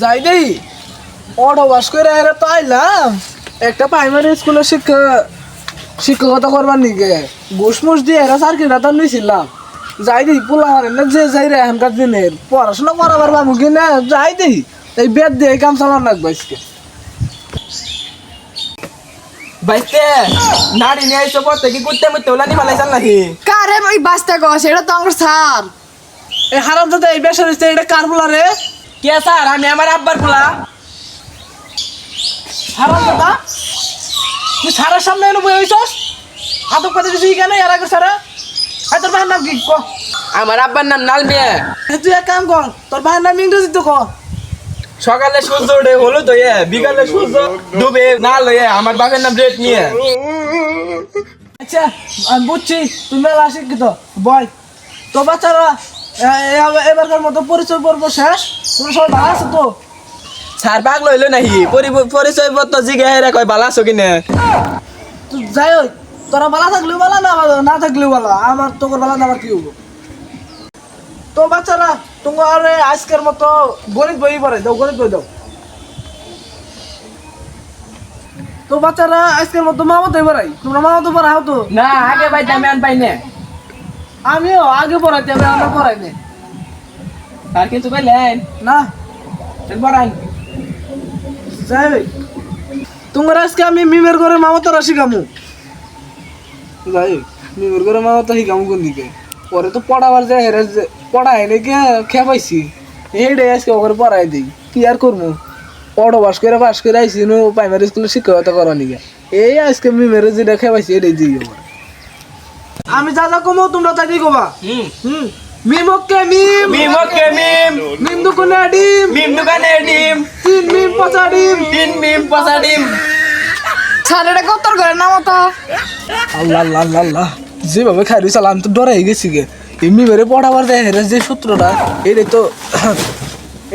যাই দেই। Auto bus করে এরা তো আইলাম। একটা প্রাইমারি স্কুলের শিক্ষা শিক্ষকতা করবার নিকে ঘুষ মুস দিয়ে এরা সার্কিটা তো নিয়েছিলাম যাই দিই পোলা না যে যাই রে এখনকার দিনের। পড়াশোনা করাবার বাবু কি না? যাই দিই। এই বেদ দিয়ে কাম চালান লাগবে আজকে। বাইতে নাড়ি নিয়ে আইসো পড়তে কি? কুত্তে মুত্তে ওলা নি ফালাইছাল নাকি? কারে ওই বাসটা কস এটা তো আমার স্যার। এই হারাম দাদা এই বেসার এটা কার পোলা রে? কে স্যার? আমি আমার আব্বার পোলা। হারাম দাদা তুই সারার সামনে এনে বই হইছস আদব কথা কিছু কেন এর আগে সারা আই তোর ভাইয়ের নাম কি? ক। আমার আব্বার নাম নাল মিয়া তুই এক কাম কর তোর ভাইয়ের নাম ইংরেজি তো ক। সকালে সূর্য ওঠে হলুদ হয়ে বিকালে সূর্য ডুবে না লয়ে আমার বাপের নাম রেড নিয়ে আচ্ছা আমি বুঝছি তুমি মেলা শিক্ষিত। বয় তো বাচ্চারা এবারকার মতো পরিচয় পর্ব শেষ। তুমি সবাই ভালো আছো তো? স্যার পাগল হইল নাকি? পরি- পরিচয় পত্র জিগে হেরে কয় বালা আছো কিনে? যাই হোক তোরা ভালো থাকলেও ভালো না ভালো- না থাকলেও ভালো আমার তোর ভালো না আমার কি হব? তো বাচ্চারা তোমার আজকের মতো গণিত বই পড়ে দাও গণিত বই দাও। তো বাচ্চারা আজকের মতো মামাতো পড়াই তোমরা মামাতো পড়াও তো? না আগে ভাই আমি আন পাই না। আমিও আগে পড়াইতে হবে আমরা পড়াই নে আর কিছু কইলেন। না। বড়াই যাই তোমার আজকে আমি মিমের ঘরে মামাতারা শিখামু। যাই মিমের ঘরে মামাতা শিখামু কোন দিকে? পরে তো পড়াবার যায় হেরে যে পড়াই নাকি খেয়ে পাইছি। হেডে আজকে ওখানে পড়াই দিই। কি আর করব পড়ো বাস করে বাস করে আইসি নো প্রাইমারি স্কুলে শিক্ষকতা করা নিকে এই আজকে মিমের যেটা খেয়ে পাইছি এটাই দিই আমার আমি যা যা কমো তোমরা তাই কবা। হুম। হুম। মিমকে মিম। মিম ওকে মিম। মিম দুকুনে ডিম। মিম দোকানে ডিম। তিন মিম পচা ডিম। তিন মিম পচা ডিম। এটা কত্তর করে নামো তো। আল্লাহ আল্লাহ আল্লাহ আল্লাহ। যেভাবে খাই রয়েছে আমি তো ডরাই গেছি গে। এমনি মেরে পড়াবার দেয় হেরে যে সূত্রটা এইটাই তো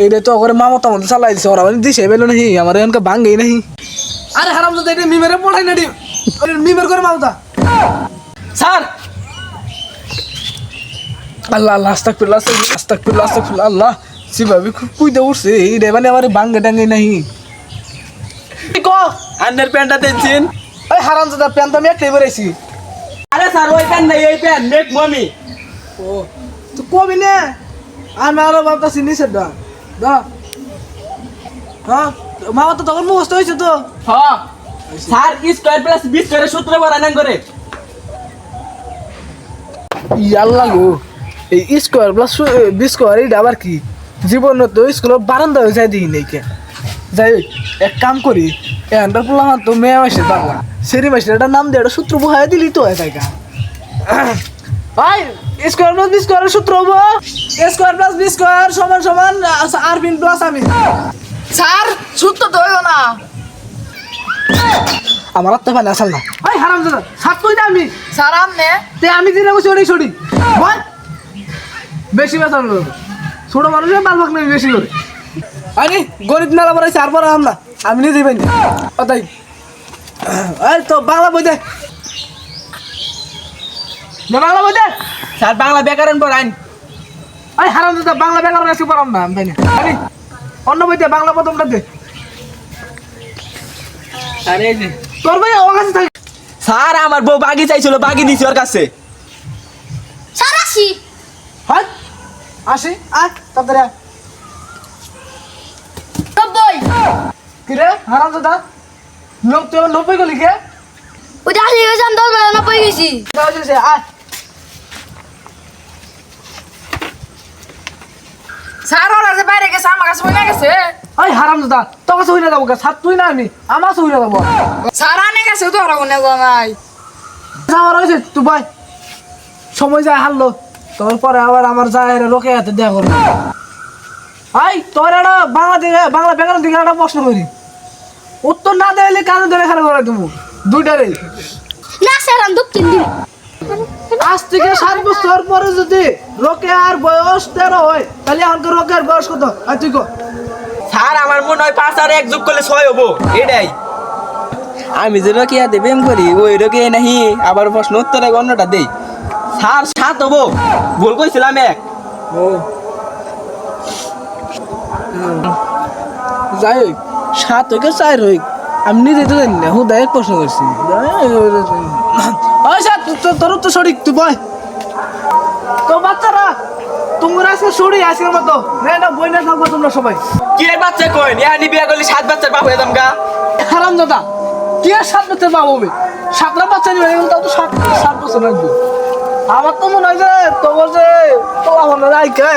এইটাই তো ওখানে মামতা মতো চালাই দিছে ওরা মানে দিছে বেলো নাহি আমার এখানকার ভাঙ্গেই নাহি। আরে হারাম তো এটা মিমেরে পড়াই না ডিম। মিমের করে মামতা স্যার! আল্লাহ আল্লাহ আস্তাক ফিরলা আস্তাক ফিরলা আস্তাক ফিরলা আল্লাহ যেভাবে খুব কুইতে উঠছে এইটাই মানে আমার ভাঙ্গে টাঙ্গে নাহি। কি আন্ডার প্যান্টটা দিচ্ছেন ওই হারাম দাদা প্যান্ট আমি একটাই বেরাইছি আরে স্যার ওই প্যান্ট নাই এই প্যান্ট মেক মমি। ও তো কবি নে? আমি আরও ভাবতেছি নিচে দা দা। হ্যাঁ? মামা তো তখন মুখস্থ হয়েছে তো। হ। স্যার স্কয়ার প্লাস বি স্কয়ারের সূত্র বানান করে। ইয়াল্লা গো। এই স্কোয়ার প্লাস বি এইটা আবার কি? জীবন তো স্কুলের বারান্দা হয়ে যায় দিই নাকি যাই এক কাম করি এখানটার পোলাহান তো মেয়ে মাসে বাংলা সেরি মাসে একটা নাম দিয়ে একটা সূত্র বহাই দিলি তো হয় জায়গা ভাই, স্কোয়ার প্লাস বি স্কোয়ারের সূত্র হব? স্কোয়ার প্লাস বি স্কোয়ার সমান সমান আর বিন প্লাস আমি স্যার, সূত্র তো হইব না। আমার আত্মা পানি আসাল না। ভাই হারাম দাদা সাত কই না আমি? স্যার আমনে তে আমি দিনে বসে ওটাই ছড়ি বল। বেশি বেতন ছোট মানুষের বাল ভাগ নেই বেশি করে। আরে গরিব নালা পরে চার পরে আমরা আমি নিজেই পাই ও তাই। এই তো বাংলা বই দে। বাংলা বই দে। স্যার বাংলা ব্যাকরণ পড়ান এই হারাম দাদা বাংলা ব্যাকরণ আছে পড়াম না আমি আরে অন্য বই দে বাংলা প্রথমটা দে। এই তোর ভাই ও কাছে স্যার আমার বউ বাগি চাইছিল বাগি দিছি ওর কাছে। স্যার আসি। হয়? আসি? তাড়াতাড়ি আয়। নব্বই কিরে হারাম দাদা। লোক আমার নব্বই গলি কে? ওই যে আসি গেছে আমি দশ বেলা নব্বই গেছি। আয়। স্যার ওরা যে বাইরে গেছে আমার কাছে বলে গেছে। ওই হারাম দাদা তোর কাছে হইনা যাব সাত তুই না আমি আমার কাছে হইনা যাব। স্যার আনে গেছে তো ওরা কোনে নাই। যাওয়ার হয়েছে তুই ভাই সময় যায় হারলো তোর পরে আবার আমার যায় লোকে হাতে দেয়া করব আই তোর একটা বাংলা দিকে বাংলা ব্যাকরণ দিকে একটা প্রশ্ন করি। উত্তর না দিলে কানে ধরে খারাপ করে তুমি দুইটারে। না স্যার আমি দক্ষিণ দিন। আজ থেকে সাত বছর পরে যদি রোকে আর বয়স তেরো হয় তাহলে এখনকার রোকের বয়স কত? আর তুই কো স্যার আমার মনে হয় পাঁচ আর এক যোগ করলে ছয় হব। এটাই। আমি যে রকিয়া দেবেম করি? ওই রকিয়া নাহি আবার প্রশ্ন উত্তরে অন্যটা দেই। স্যার সাত হব। ভুল কইছিলাম এক। ও। যাই হোক সাত হোক আর চার হোক আমি নিজে তো জানি না হুদায় এক প্রশ্ন করছি। ওই তোর তো সঠিক তুই বয়। তো বাচ্চারা তোমরা আজকে সরি আজকের মতো। না না বই না থাকব তোমরা সবাই। কি এর বাচ্চা কই নিয়ে বিয়া করলে সাত বাচ্চার বাপ হয়ে যাম গা। হারাম দাদা কি আর সাত বছর পাবো হবে? সাতটা বাচ্চা নিবে কিন্তু তাও তো সাত সাত বছর লাগবে। আমার তো মনে হয় যে তোমার যে তো আমার রাইকে